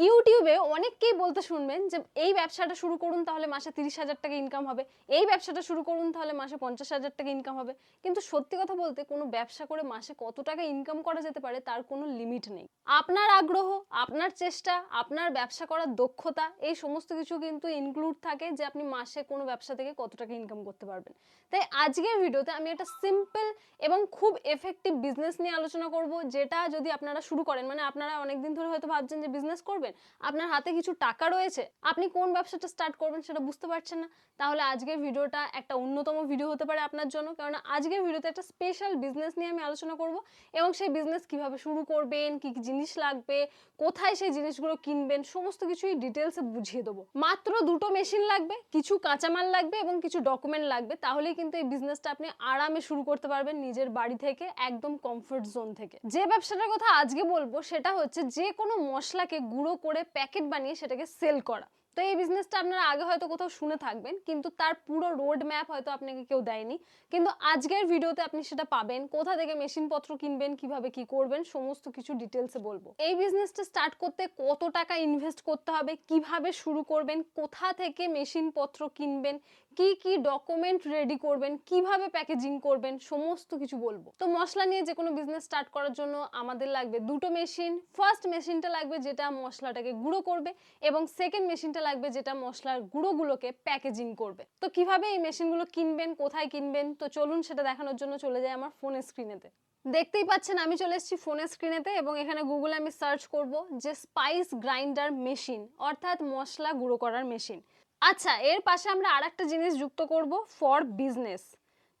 E ইউটিউবে অনেককেই বলতে শুনবেন যে, এই ব্যবসাটা শুরু করুন তাহলে মাসে তিরিশ হাজার টাকা ইনকাম হবে। এই ব্যবসাটা শুরু করুন তাহলে মাসে পঞ্চাশ হাজার টাকা ইনকাম হবে। কিন্তু সত্যি কথা বলতে, কোনো ব্যবসা করে মাসে কত টাকা ইনকাম করা যেতে পারে তার কোনো লিমিট নেই। আপনার আগ্রহ, আপনার চেষ্টা, আপনার ব্যবসা করার দক্ষতা, এই সমস্ত কিছু কিন্তু ইনক্লুড থাকে যে, আপনি মাসে কোনো ব্যবসা থেকে কত টাকা ইনকাম করতে পারবেন। তাই আজকের ভিডিওতে আমি একটা সিম্পল এবং খুব এফেক্টিভ বিজনেস নিয়ে আলোচনা করব, যেটা যদি আপনারা শুরু করেন মানে আপনারা অনেকদিন ধরে হয়তো ভাবছেন যে বিজনেস করবেন? আপনার হাতে কিছু টাকা রয়েছে? আপনি কোন ব্যবসাটা স্টার্ট করবেন সেটা বুঝতে পারছেন না? তাহলে আজকের ভিডিওটা একটা অন্যতম ভিডিও হতে পারে আপনার জন্য। কারণ আজকের ভিডিওতে একটা স্পেশাল বিজনেস নিয়ে আমি আলোচনা করব এবং সেই বিজনেস কীভাবে শুরু করবেন, কি কি জিনিস লাগবে, কোথায় সেই জিনিসগুলো কিনবেন, সমস্ত কিছুই ডিটেলসে বুঝিয়ে দেবো। মাত্র দুটো মেশিন লাগবে, কিছু কাঁচামাল লাগবে এবং কিছু ডকুমেন্ট লাগবে। তাহলেই কিন্তু এই বিজনেসটা আপনি আরামে শুরু করতে পারবেন নিজের বাড়ি থেকে, একদম কমফোর্ট জোন থেকে। যে ব্যবসাটার কথা আজকে বলব, সেটা হচ্ছে যে কোনো মশলাকে গুঁড়ো করে প্যাকেট বানিয়ে সেটাকে সেল করা। তো এই বিজনেসটা আপনারা আগে হয়তো কোথাও শুনে থাকবেন, কিন্তু তার পুরো রোড ম্যাপ হয়তো আপনাকে কেউ দেয়নি। কিন্তু আজকের ভিডিওতে আপনি সেটা পাবেন, কোথা থেকে মেশিনপত্র কিনবেন, কীভাবে কি করবেন, সমস্ত কিছু ডিটেলসে বলব। এই বিজনেসটা স্টার্ট করতে কত টাকা ইনভেস্ট করতে হবে, কীভাবে শুরু করবেন, কোথা থেকে মেশিনপত্র কিনবেন কি কি ডকুমেন্ট রেডি করবেন, কীভাবে প্যাকেজিং করবেন, সমস্ত কিছু বলব। তো মশলা নিয়ে যে কোনো বিজনেস স্টার্ট করার জন্য আমাদের লাগবে দুটো মেশিন ফার্স্ট মেশিনটা লাগবে যেটা মশলাটাকে গুঁড়ো করবে এবং সেকেন্ড মেশিনটা লাগবে যেটা মশলার গুঁড়োগুলোকে প্যাকেজিং করবে। তো কীভাবে এই মেশিনগুলো কিনবেন, কোথায় কিনবেন? তো চলুন সেটা দেখানোর জন্য চলে যায় আমার ফোনের স্ক্রিনেতে দেখতেই পাচ্ছেন আমি চলে এসেছি ফোনের স্ক্রিনেতে এবং এখানে গুগলে আমি সার্চ করব যে স্পাইস গ্রাইন্ডার মেশিন অর্থাৎ মশলা গুঁড়ো করার মেশিন আচ্ছা এর পাশে আমরা আরেকটা জিনিস যুক্ত করব ফর বিজনেস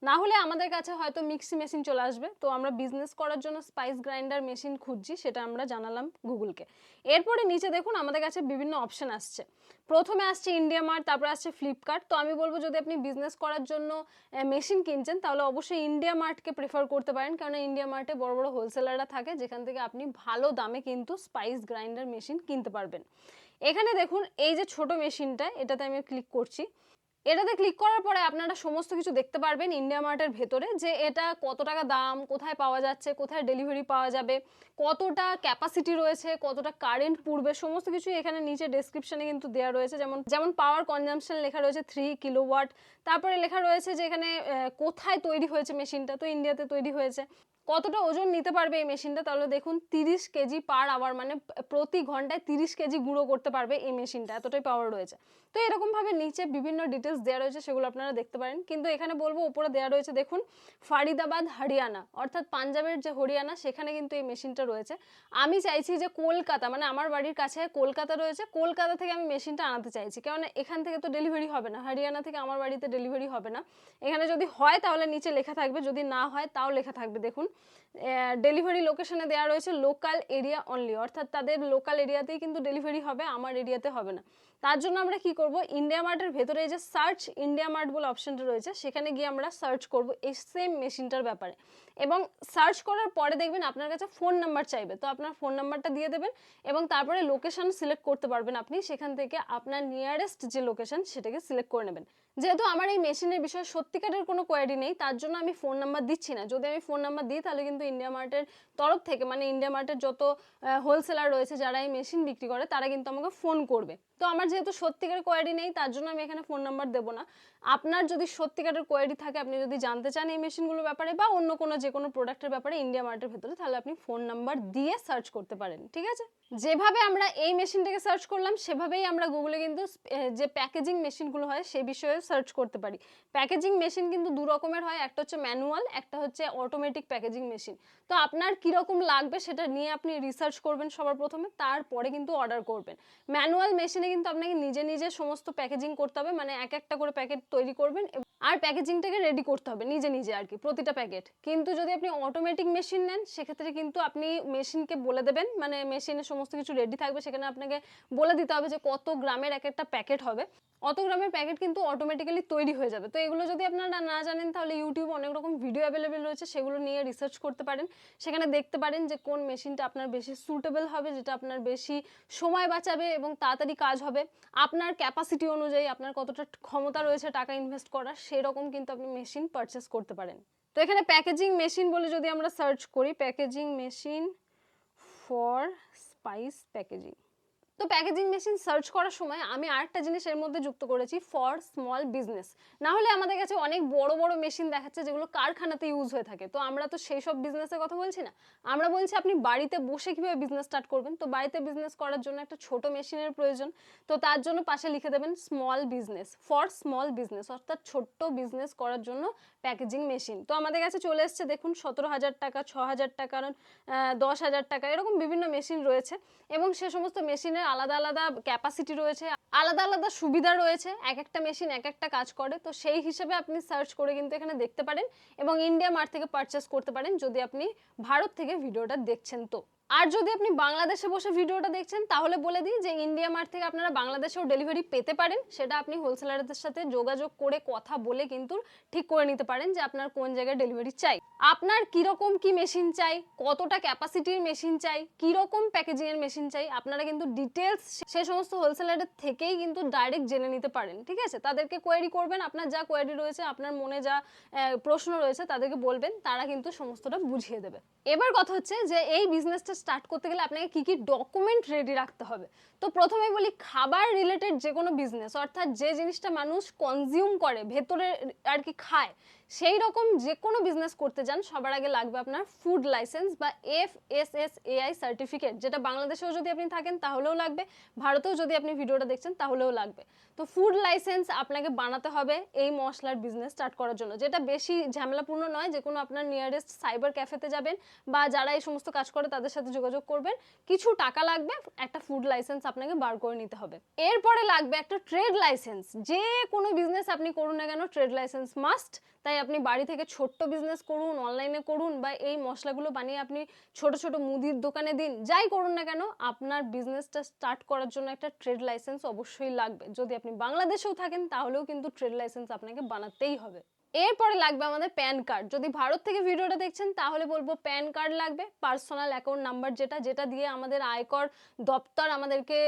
না হলে আমাদের কাছে হয়তো মিক্সি মেশিন চলে আসবে। তো আমরা বিজনেস করার জন্য স্পাইস গ্রাইন্ডার মেশিন খুঁজছি, সেটা আমরা জানালাম গুগলকে। এরপরে নিচে দেখুন, আমাদের কাছে বিভিন্ন অপশন আসছে। প্রথমে আসছে ইন্ডিয়া মার্ট তারপরে আসছে ফ্লিপকার্ট তো আমি বলব, যদি আপনি বিজনেস করার জন্য মেশিন কিনছেন, তাহলে অবশ্যই ইন্ডিয়া মার্টকে প্রেফার করতে পারেন। কারণ ইন্ডিয়া মার্টে বড় বড় হোলসেলাররা থাকে, যেখান থেকে আপনি ভালো দামে কিন্তু স্পাইস গ্রাইন্ডার মেশিন কিনতে পারবেন। এখানে দেখুন, এই যে ছোট মেশিনটা, এটাতে আমি ক্লিক করছি। এটাতে ক্লিক করার পরে আপনারা সমস্ত কিছু দেখতে পারবেন ইন্ডিয়া মার্টের ভেতরে, যে এটা কত টাকা দাম, কোথায় পাওয়া যাচ্ছে, কোথায় ডেলিভারি পাওয়া যাবে, কতটা ক্যাপাসিটি রয়েছে, কতটা কারেন্ট পূর্বে, সমস্ত কিছু এখানে নিচে ডেসক্রিপশনে কিন্তু দেওয়া রয়েছে। যেমন যেমন পাওয়ার কনজামশন লেখা রয়েছে থ্রি কিলোওয়াট তারপরে লেখা রয়েছে যে এখানে কোথায় তৈরি হয়েছে মেশিনটা, তো ইন্ডিয়াতে তৈরি হয়েছে। কতটা ওজন নিতে পারবে এই মেশিনটা? তাহলে দেখুন, তিরিশ কেজি পার আওয়ার মানে প্রতি ঘন্টায় তিরিশ কেজি গুঁড়ো করতে পারবে এই মেশিনটা, এতটাই পাওয়ার রয়েছে। তো এরকমভাবে নিচে বিভিন্ন ডিটেলস দেওয়া রয়েছে, সেগুলো আপনারা দেখতে পারেন। কিন্তু এখানে বলব, উপরে দেওয়া রয়েছে, দেখুন, ফারিদাবাদ, হরিয়ানা, অর্থাৎ পাঞ্জাবের যে হরিয়ানা, সেখানে কিন্তু এই মেশিনটা রয়েছে। আমি চাইছি যে কলকাতা মানে আমার বাড়ির কাছে কলকাতা রয়েছে, কলকাতা থেকে আমি মেশিনটা আনাতে চাইছি। কারণ এখান থেকে তো ডেলিভারি হবে না, হরিয়ানা থেকে আমার বাড়িতে ডেলিভারি হবে না। এখানে যদি হয়, তাহলে নিচে লেখা থাকবে, যদি না হয়, তাও লেখা থাকবে। দেখুন ডেলিভারি লোকেশনে দেওয়া রয়েছে লোকাল এরিয়া অনলি অর্থাৎ তাদের লোকাল এরিয়াতেই কিন্তু ডেলিভারি হবে, আমার এরিয়াতে হবে না। তার জন্য আমরা কি করব? ইন্ডিয়া মার্টের ভেতরে যে সার্চ ইন্ডিয়া মার্ট বলে অপশনটা রয়েছে, সেখানে গিয়ে আমরা সার্চ করব এই সেম মেশিনটার ব্যাপারে। এবং সার্চ করার পরে দেখবেন আপনার কাছে ফোন নাম্বার চাইবে। তো আপনার ফোন নাম্বারটা দিয়ে দেবেন এবং তারপরে লোকেশন সিলেক্ট করতে পারবেন আপনি। সেখান থেকে আপনার নিয়ারেস্ট যে লোকেশন সেটাকে সিলেক্ট করে নেবেন। যেহেতু আমার এই মেশিনের বিষয়ে সত্যিকারের কোনো কোয়ারি নেই, তার জন্য আমি ফোন নাম্বার দিচ্ছি না। যদি আমি ফোন নাম্বার দিই, তাহলে কিন্তু ইন্ডিয়া মার্টের তরফ থেকে মানে ইন্ডিয়া মার্টের যত হোলসেলার রয়েছে, যারা এই মেশিন বিক্রি করে, তারা কিন্তু আমাকে ফোন করবে। তো আমার যেহেতু সত্যিকারের কোয়ারি নেই, তার জন্য আমি এখানে ফোন নাম্বার দেবো না। আপনার যদি সত্যিকারের কোয়ারি থাকে, আপনি যদি জানতে চান এই মেশিনগুলোর ব্যাপারে বা অন্য কোনো যে কোনো প্রোডাক্টের ব্যাপারে ইন্ডিয়া মার্টের ভেতরে তাহলে আপনি ফোন নাম্বার দিয়ে সার্চ করতে পারেন, ঠিক আছে? যেভাবে আমরা এই মেশিনটাকে সার্চ করলাম, সেভাবেই আমরা গুগলে কিন্তু যে প্যাকেজিং মেশিনগুলো হয়, সেই বিষয়ে সার্চ করতে পারি। প্যাকেজিং মেশিন কিন্তু দু রকমের হয়, একটা হচ্ছে ম্যানুয়াল একটা হচ্ছে অটোমেটিক প্যাকেজিং মেশিন তো আপনার কীরকম লাগবে সেটা নিয়ে আপনি রিসার্চ করবেন সবার প্রথমে, তারপরে কিন্তু অর্ডার করবেন। ম্যানুয়াল মেশিনে কিন্তু আপনাকে নিজে নিজে সমস্ত প্যাকেজিং করতে হবে মানে এক একটা করে প্যাকেট তৈরি করবেন আর প্যাকেজিংটাকে রেডি করতে হবে, নিজে নিজে আর কি, প্রতিটা প্যাকেট কিন্তু যদি আপনি অটোমেটিক মেশিন নেন, সেক্ষেত্রে কিন্তু আপনি মেশিনকে বলে দেবেন মানে মেশিনে সমস্ত কিছু রেডি থাকবে, সেখানে আপনাকে বলে দিতে হবে যে কত গ্রামের এক একটা প্যাকেট হবে। অত গ্রামের প্যাকেট কিন্তু অটোমেটিক্যালি তৈরি হয়ে যাবে। তো এগুলো যদি আপনারা না জানেন, তাহলে ইউটিউবে অনেক রকম ভিডিও অ্যাভেলেবেল রয়েছে, সেগুলো নিয়ে রিসার্চ করতে পারেন। সেখানে দেখতে পারেন যে কোন মেশিনটা আপনার বেশি সুটেবল হবে, যেটা আপনার বেশি সময় বাঁচাবে এবং তাড়াতাড়ি কাজ হবে। আপনার ক্যাপাসিটি অনুযায়ী আপনার কতটা ক্ষমতা রয়েছে টাকা ইনভেস্ট করার, সেরকম কিন্তু আপনি মেশিন পারচেস করতে পারেন। তো এখানে প্যাকেজিং মেশিন বলে যদি আমরা সার্চ করি packaging machine for spice packaging তো প্যাকেজিং মেশিন সার্চ করার সময় আমি আরেকটা জিনিস এর মধ্যে যুক্ত করেছি ফর স্মল বিজনেস না হলে আমাদের কাছে অনেক বড় বড় মেশিন দেখাচ্ছে যেগুলো কারখানাতে ইউজ হয়ে থাকে। তো আমরা তো সেই সব বিজনেসের কথা বলছি না। আমরা বলছি আপনি বাড়িতে বসে কীভাবে বিজনেস স্টার্ট করবেন? তো বাড়িতে বিজনেস করার জন্য একটা ছোট মেশিনের প্রয়োজন। তো তার জন্য পাশে লিখে দেবেন small business for small business অর্থাৎ ছোট্ট বিজনেস করার জন্য প্যাকেজিং মেশিন তো আমাদের কাছে চলে এসছে দেখুন সতেরো হাজার টাকা, ছ হাজার টাকা দশ হাজার টাকা, এরকম বিভিন্ন মেশিন রয়েছে। এবং সে সমস্ত মেশিনের আলাদা আলাদা ক্যাপাসিটি রয়েছে, আলাদা আলাদা সুবিধা রয়েছে, এক একটা মেশিন এক একটা কাজ করে। তো সেই হিসেবে আপনি সার্চ করে কিন্তু এখানে দেখতে পারেন এবং ইন্ডিয়া মার্ট থেকে পারচেস করতে পারেন যদি আপনি ভারত থেকে ভিডিওটা দেখছেন তো। আর যদি আপনি বাংলাদেশে বসে ভিডিওটা দেখছেন, তাহলে বলে দিই যে ইন্ডিয়া মার্ট থেকে আপনারা বাংলাদেশেও ডেলিভারি পেতে পারেন। সেটা আপনি হোলসেলারদের সাথে যোগাযোগ করে কথা বলে কিন্তু ঠিক করে নিতে পারেন যে আপনার কোন জায়গায় ডেলিভারি চাই। আপনার কীরকম কি মেশিন চাই, কতটা ক্যাপাসিটির মেশিন চাই, কীরকম প্যাকেজিং এর মেশিন চাই, আপনারা কিন্তু ডিটেলস সে সমস্ত হোলসেলারের থেকেই কিন্তু ডাইরেক্ট জেনে নিতে পারেন, ঠিক আছে? তাদেরকে কোয়ারি করবেন, আপনার যা কোয়ারি রয়েছে, আপনার মনে যা প্রশ্ন রয়েছে, তাদেরকে বলবেন, তারা কিন্তু সমস্তটা বুঝিয়ে দেবে। এবার কথা হচ্ছে যে এই বিজনেসটা স্টার্ট করতে গেলে আপনাকে কি কি ডকুমেন্ট রেডি রাখতে হবে? তো প্রথমে বলি, খাবার রিলেটেড যে কোনো বিজনেস অর্থাৎ যে জিনিসটা মানুষ কনজিউম করে, ভেতরে আর কি খায় সেই রকম যে কোনো বিজনেস করতে যান, সবার আগে লাগবে আপনার ফুড লাইসেন্স বা F S S AI certificate যেটা বাংলাদেশেও যদি আপনি থাকেন তাহলেও লাগবে, ভারতেও যদি আপনি ভিডিওটা দেখছেন তাহলেও লাগবে। তো ফুড লাইসেন্স আপনাকে বানাতে হবে এই মশলার বিজনেস স্টার্ট করার জন্য। যেটা বেশি ঝামেলাপূর্ণ নয়, যে কোনো আপনার নিয়ারেস্ট সাইবার ক্যাফেতে যাবেন বা যারা এই সমস্ত কাজ করে তাদের সাথে যোগাযোগ করবেন। কিছু টাকা লাগবে, একটা ফুড লাইসেন্স আপনাকে বার করে নিতে হবে। এরপরে লাগবে একটা ট্রেড লাইসেন্স যে কোনো বিজনেস আপনি করুন না কেন ট্রেড লাইসেন্স মাস্ট তাই আপনি বাড়ি থেকে ছোট্ট বিজনেস করুন অনলাইনে করুন বা এই মশলাগুলো বানিয়ে আপনি ছোট ছোট মুদির দোকানে দিন, যাই করুন না কেন, আপনার বিজনেসটা স্টার্ট করার জন্য একটা ট্রেড লাইসেন্স অবশ্যই লাগবে। যদি আপনি বাংলাদেশেও থাকেন, তাহলেও কিন্তু ট্রেড লাইসেন্স আপনাকে বানাতেই হবে। এরপরে লাগবে আমাদের প্যান কার্ড যদি ভারত থেকে ভিডিওটা দেখছেন, তাহলে বলব প্যান কার্ড লাগবে পার্সোনাল অ্যাকাউন্ট নাম্বার যেটা যেটা দিয়ে আমাদের আয়কর দপ্তর আমাদেরকে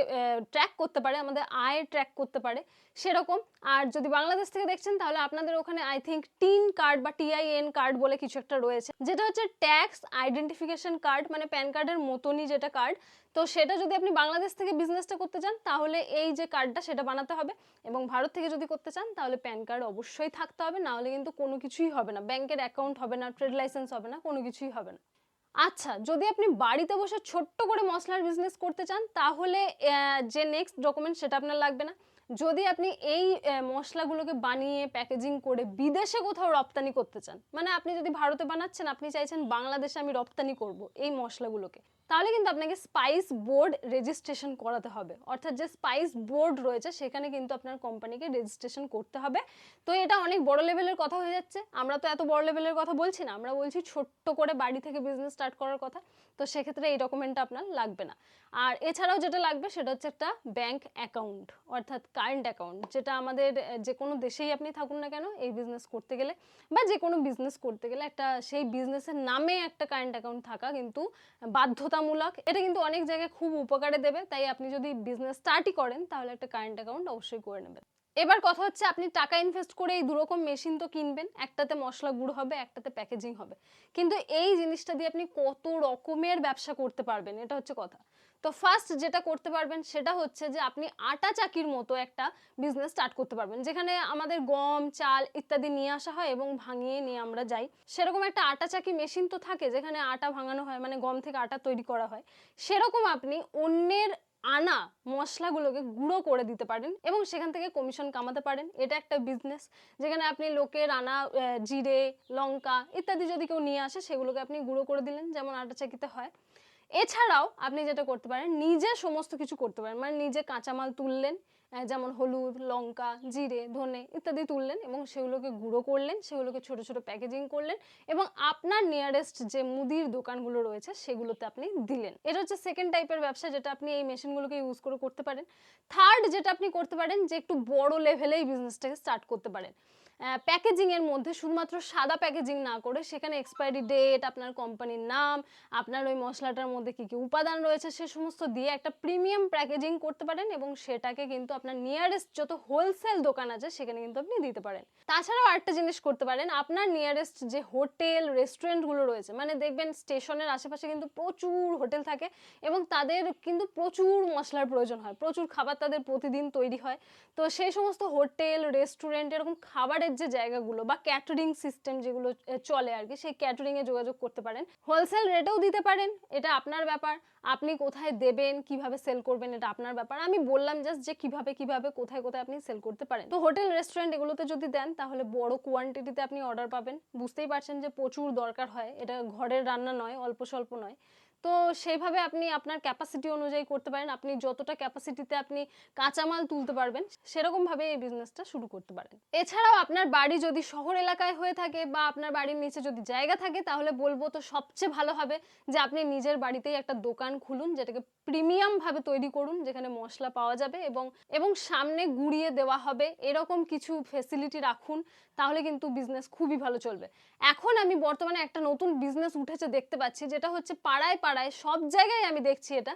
ট্র্যাক করতে পারে, আমাদের আয় ট্র্যাক করতে পারে। সেরকম। আর যদি বাংলাদেশ থেকে দেখছেন, তাহলে আপনাদের ওখানে আই থিঙ্ক টিন কার্ড বা টিআইএন কার্ড বলে কিছু একটা রয়েছে। যেটা হচ্ছে ট্যাক্স আইডেন্টিফিকেশন কার্ড মানে প্যান কার্ডের মতনই যেটা কার্ড তো সেটা যদি আপনি বাংলাদেশ থেকে বিজনেসটা করতে চান, তাহলে এই যে কার্ডটা সেটা বানাতে হবে। এবং ভারত থেকে যদি করতে চান, তাহলে প্যান কার্ড অবশ্যই থাকতে হবে। না হলে কিন্তু কোনো কিছুই হবে না। ব্যাংকের অ্যাকাউন্ট হবে না ট্রেড লাইসেন্স হবে না, কোনো কিছুই হবে না। আচ্ছা যদি আপনি বাড়িতে বসে ছোট্ট করে মশলার বিজনেস করতে চান, তাহলে যে নেক্সট ডকুমেন্ট সেটা আপনার লাগবে না। যদি আপনি এই মশলাগুলোকে বানিয়ে প্যাকেজিং করে বিদেশে কোথাও রপ্তানি করতে চান মানে আপনি যদি ভারতে বানাচ্ছেন, আপনি চাইছেন বাংলাদেশে আমি রপ্তানি করব এই মশলাগুলোকে তাহলে কিন্তু আপনাকে স্পাইস বোর্ড রেজিস্ট্রেশন করাতে হবে। অর্থাৎ যে স্পাইস বোর্ড রয়েছে, সেখানে কিন্তু আপনার কোম্পানিকে রেজিস্ট্রেশন করতে হবে। তো এটা অনেক বড় লেভেলের কথা হয়ে যাচ্ছে। আমরা তো এত বড় লেভেলের কথা বলছি না, আমরা বলছি ছোট্ট করে বাড়ি থেকে বিজনেস স্টার্ট করার কথা। তো সেক্ষেত্রে এই ডকুমেন্টটা আপনার লাগবে না। আর এছাড়াও যেটা লাগবে, সেটা হচ্ছে একটা ব্যাংক অ্যাকাউন্ট অর্থাৎ কারেন্ট অ্যাকাউন্ট যেটা আমাদের, যে কোনো দেশেই আপনি থাকুন না কেন, এই বিজনেস করতে গেলে বা যে কোনো বিজনেস করতে গেলে একটা, সেই বিজনেসের নামে একটা কারেন্ট অ্যাকাউন্ট থাকা কিন্তু বাধ্যতামূলক এটা কিন্তু অনেক জায়গায় খুব উপকারে দেবে। তাই আপনি যদি বিজনেস স্টার্টই করেন, তাহলে একটা কারেন্ট অ্যাকাউন্ট অবশ্যই করে নেবেন। এবার কথা হচ্ছে, আপনি টাকা ইনভেস্ট করে এই দুরকম মেশিন তো কিনবেন, একটাতে মশলা গুঁড়ো হবে, একটাতে প্যাকেজিং হবে। কিন্তু এই জিনিসটা দিয়ে আপনি কত রকমের ব্যবসা করতে পারবেন, এটা হচ্ছে কথা। তো ফার্স্ট যেটা করতে পারবেন সেটা হচ্ছে যে আপনি আটা চাকির মতো একটা বিজনেস স্টার্ট করতে পারবেন। যেখানে আমাদের গম, চাল ইত্যাদি নিয়ে আসা হয় এবং ভাঙিয়ে নিয়ে আমরা যাই। সেরকম একটা আটা চাকি মেশিন তো থাকে যেখানে আটা ভাঙানো হয় মানে গম থেকে আটা তৈরি করা হয়। সেরকম আপনি অন্যের আনা মশলাগুলোকে গুঁড়ো করে দিতে পারেন এবং সেখান থেকে কমিশন কামাতে পারেন। এটা একটা বিজনেস যেখানে আপনি লোকের আনা জিরে, লঙ্কা ইত্যাদি যদি কেউ নিয়ে আসে, সেগুলোকে আপনি গুঁড়ো করে দিলেন, যেমন আটা চাকিতে হয়। এছাড়াও আপনি যেটা করতে পারেন, নিজে সমস্ত কিছু করতে পারেন। মানে নিজে কাঁচামাল তুললেন যেমন হলুদ, লঙ্কা, জিরে, ধনে ইত্যাদি তুললেন এবং সেগুলোকে গুঁড়ো করলেন, সেগুলোকে ছোট ছোট প্যাকেজিং করলেন এবং আপনার নিয়ারেস্ট যে মুদির দোকানগুলো রয়েছে, সেগুলোতে আপনি দিলেন। এটা হচ্ছে সেকেন্ড টাইপের ব্যবসা যেটা আপনি এই মেশিনগুলোকে ইউজ করে করতে পারেন। থার্ড যেটা আপনি করতে পারেন, যে একটু বড় লেভেলেই বিজনেসটাকে স্টার্ট করতে পারেন। প্যাকেজিং এর মধ্যে শুধুমাত্র সাদা প্যাকেজিং না করে সেখানে এক্সপায়ারি ডেট আপনার কোম্পানির নাম, আপনার ওই মশলাটার মধ্যে কি কি উপাদান রয়েছে, সে সমস্ত দিয়ে একটা প্রিমিয়াম প্যাকেজিং করতে পারেন এবং সেটাকে কিন্তু আপনার নিয়ারেস্ট যত হোলসেল দোকান আছে সেখানে কিন্তু আপনি দিতে পারেন। তাছাড়াও আরেকটা জিনিস করতে পারেন, আপনার নিয়ারেস্ট যে হোটেল রেস্টুরেন্টগুলো রয়েছে মানে দেখবেন স্টেশনের আশেপাশে কিন্তু প্রচুর হোটেল থাকে এবং তাদের কিন্তু প্রচুর মশলার প্রয়োজন হয়, প্রচুর খাবার তাদের প্রতিদিন তৈরি হয়। তো সেই সমস্ত হোটেল রেস্টুরেন্ট এরকম খাবারের যে জায়গাগুলো বা ক্যাটারিং সিস্টেম যেগুলো চলে আর কি, সেই ক্যাটারিংয়ে যোগাযোগ করতে পারেন। হোলসেল রেটেও দিতে পারেন, এটা আপনার ব্যাপার। আপনি কোথায় দেবেন, কীভাবে সেল করবেন, এটা আপনার ব্যাপার। আমি বললাম জাস্ট যে কীভাবে কীভাবে, কোথায় কোথায় আপনি সেল করতে পারেন। তো হোটেল রেস্টুরেন্ট এগুলোতে যদি দেন, তাহলে বড় কোয়ান্টিটিতে আপনি অর্ডার পাবেন। বুঝতেই পারছেন যে প্রচুর দরকার হয়। এটা ঘরের রান্না নয়, অল্প স্বল্প নয়। তো সেইভাবে আপনি আপনার ক্যাপাসিটি অনুযায়ী করতে পারেন। আপনি যতটা ক্যাপাসিটিতে আপনি কাঁচামাল তুলতে পারবেন সেরকমভাবে এই বিজনেসটা শুরু করতে পারেন। এছাড়াও আপনার বাড়ি যদি শহর এলাকায় হয়ে থাকে বা আপনার বাড়ির নিচে যদি জায়গা থাকে, তাহলে বলব তো সবচেয়ে ভালো হবে যে আপনি নিজের বাড়িতেই একটা দোকান খুলুন, যেটাকে প্রিমিয়াম ভাবে তৈরি করুন, যেখানে মশলা পাওয়া যাবে এবং এবং সামনে গুড়িয়ে দেওয়া হবে, এরকম কিছু ফেসিলিটি রাখুন, তাহলে কিন্তু বিজনেস খুবই ভালো চলবে। এখন আমি বর্তমানে একটা নতুন বিজনেস উঠেছে দেখতে পাচ্ছি, যেটা হচ্ছে পাড়ায় পাড়ায়, সব জায়গায় আমি দেখছি এটা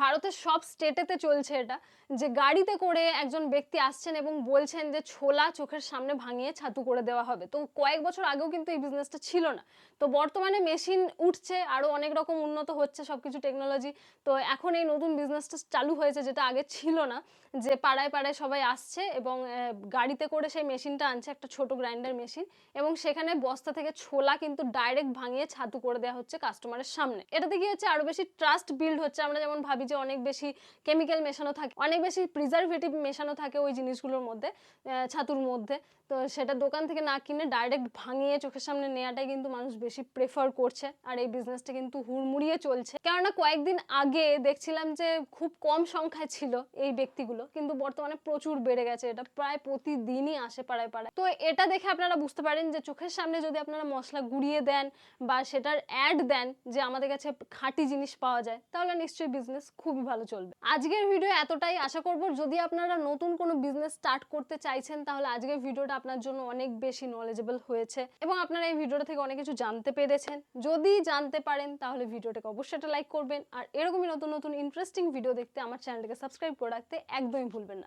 ভারতের সব স্টেটেতে চলছে এটা, যে গাড়িতে করে একজন ব্যক্তি আসছেন এবং বলছেন যে ছোলা চোখের সামনে ভাঙিয়ে ছাতু করে দেওয়া হবে। তো কয়েক বছর আগেও কিন্তু এই বিজনেসটা ছিল না। তো বর্তমানে মেশিন উঠছে আরও অনেক রকম উন্নত হচ্ছে সব কিছু টেকনোলজি তো এখন এই নতুন বিজনেসটা চালু হয়েছে, যেটা আগে ছিল না, যে পাড়ায় পাড়ায় সবাই আসছে এবং গাড়িতে করে সেই মেশিনটা আনছে, একটা ছোট গ্রাইন্ডার মেশিন এবং সেখানে বস্তা থেকে ছোলা কিন্তু ডাইরেক্ট ভাঙিয়ে ছাতু করে দেওয়া হচ্ছে কাস্টমারের সামনে। এটাতে কি হচ্ছে, আরও বেশি ট্রাস্ট বিল্ড হচ্ছে, আমরা যেমন ভাবি যে অনেক বেশি কেমিক্যাল মেশানো থাকে, অনেক বেশি প্রিজারভেটিভ মেশানো থাকে ওই জিনিসগুলোর মধ্যে ছাতুর মধ্যে। তো সেটা দোকান থেকে না কিনে ডাইরেক্ট ভাঙিয়ে চোখের সামনে নেওয়াটাই কিন্তু মানুষ বেশি প্রেফার করছে, আর এই বিজনেসটা কিন্তু হুড়মুড়িয়ে চলছে। কেননা কয়েকদিন আগে দেখছিলাম যে খুব কম সংখ্যায় ছিল এই ব্যক্তিগুলো, কিন্তু বর্তমানে প্রচুর বেড়ে গেছে। এটা প্রায় প্রতিদিনই আসে পাড়ায় পাড়ায়। তো এটা দেখে আপনারা বুঝতে পারেন যে চোখের সামনে যদি আপনারা মশলা গুঁড়িয়ে দেন বা সেটার অ্যাড দেন যে আমাদের কাছে খাঁটি জিনিস পাওয়া যায়, তাহলে নিশ্চয়ই বিজনেস খুবই ভালো চলবে। আজকের ভিডিও এতটাই। আশা করব যদি আপনারা নতুন কোনো বিজনেস স্টার্ট করতে চাইছেন, তাহলে আজকের ভিডিওটা আপনার জন্য অনেক বেশি নলেজেবল হয়েছে এবং আপনারা এই ভিডিওটা থেকে অনেক কিছু জানতে পেরেছেন। যদি জানতে পারেন, তাহলে ভিডিওটাকে অবশ্যই একটা লাইক করবেন। আর এরকমই নতুন নতুন ইন্টারেস্টিং ভিডিও দেখতে আমার চ্যানেলটাকে সাবস্ক্রাইব করে রাখতে একদমই ভুলবেন না।